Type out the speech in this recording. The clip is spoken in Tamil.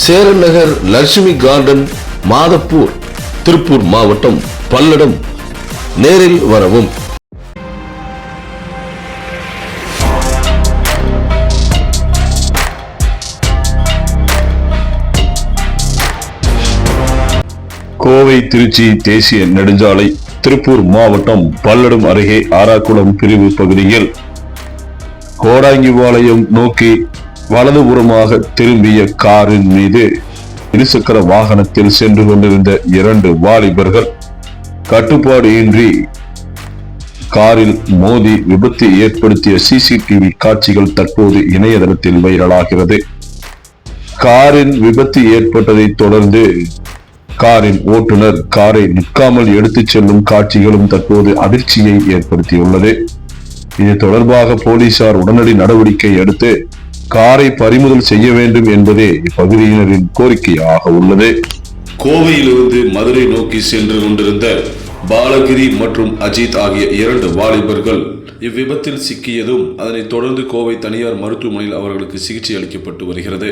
சேரன் நகர் லட்சுமி கார்டன் மாதப்பூர் திருப்பூர் மாவட்டம் பல்லடம். நேரில் வரவும். கோவை திருச்சி தேசிய நெடுஞ்சாலை திருப்பூர் மாவட்டம் பல்லடம் அருகே ஆராக்குளம் பிரிவு பகுதியில் கோடாங்கிபாளையம் நோக்கி வலதுபுறமாக திரும்பிய காரின் மீது இருசக்கர வாகனத்தில் சென்று கொண்டிருந்த இரண்டு வாலிபர்கள் கட்டுப்பாடு இன்றி காரில் மோதி விபத்து ஏற்படுத்திய சிசிடிவி காட்சிகள் தற்போது இணையதளத்தில் வைரலாகிறது. காரின் விபத்து ஏற்பட்டதை தொடர்ந்து காரின் ஓட்டுநர் காரை நிற்காமல் எடுத்துச் செல்லும் காட்சிகளும் தற்போது அதிர்ச்சியை ஏற்படுத்தியுள்ளது. இது தொடர்பாக போலீசார் உடனடி நடவடிக்கை எடுத்து காரை பறிமுதல் செய்ய வேண்டும் என்பதே இப்பகுதியினரின் கோரிக்கையாக உள்ளது. கோவையிலிருந்து மதுரை நோக்கி சென்று கொண்டிருந்த பாலகிரி மற்றும் அஜித் ஆகிய இரண்டு வாலிபர்கள் இவ்விபத்தில் சிக்கியதும் அதனைத் தொடர்ந்து கோவை தனியார் மருத்துவமனையில் அவர்களுக்கு சிகிச்சை அளிக்கப்பட்டு வருகிறது.